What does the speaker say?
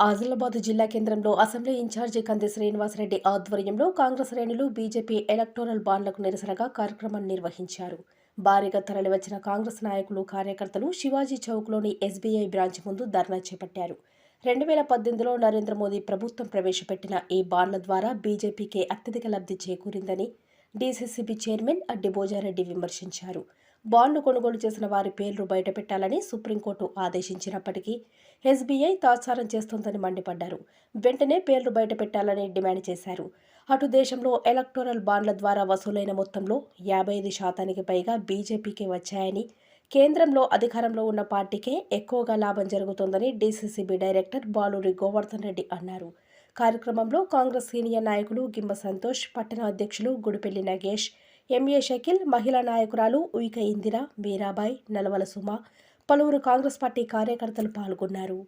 ఆదిలాబాద్ జిల్లా కేంద్రంలో assembly incharge కంది శ్రీనివాసరెడ్డి ఆధ్వర్యంలో కాంగ్రెస్ శ్రేణులు బీజేపీ ఎలక్టోరల్ బాండ్లకు నిరసనగా కార్యక్రమం నిర్వహించారు. భారీగా తరలివచ్చిన కాంగ్రెస్ నాయకులు కార్యకర్తలు శివాజీ చౌక్లోని ఎస్బీఐ బ్రాంచ్ ముందు ధర్నా చేపట్టారు. రెండు వేల పద్దెనిమిదిలో నరేంద్ర మోదీ ప్రభుత్వం ప్రవేశపెట్టిన ఈ బాండ్ల ద్వారా బీజేపీకి అత్యధిక లబ్ధి చేకూరిందని డీసీసీబీ చైర్మన్ అడ్డి భోజారెడ్డి విమర్శించారు. బాండ్లు కొనుగోలు చేసిన వారి పేర్లు బయటపెట్టాలని సుప్రీంకోర్టు ఆదేశించినప్పటికీ ఎస్బీఐ తాత్సారం చేస్తోందని మండిపడ్డారు. వెంటనే పేర్లు బయటపెట్టాలని డిమాండ్ చేశారు. అటు దేశంలో ఎలక్టోరల్ బాండ్ల ద్వారా వసూలైన మొత్తంలో యాభై ఐదు శాతానికి పైగా బీజేపీకి వచ్చాయని కేంద్రంలో అధికారంలో ఉన్న పార్టీకే ఎక్కువగా లాభం జరుగుతోందని డీసీసీబీ డైరెక్టర్ బాలూరి గోవర్ధన్ రెడ్డి అన్నారు. కార్యక్రమంలో కాంగ్రెస్ సీనియర్ నాయకులు గిమ్మ సంతోష్ పట్టణ అధ్యక్షులు గుడిపెల్లి నగేష్ ఎంఏ షకీల్ మహిళా నాయకురాలు ఉయిక ఇందిర మీరాబాయ్ నలవల సుమ పలువురు కాంగ్రెస్ పార్టీ కార్యకర్తలు పాల్గొన్నారు.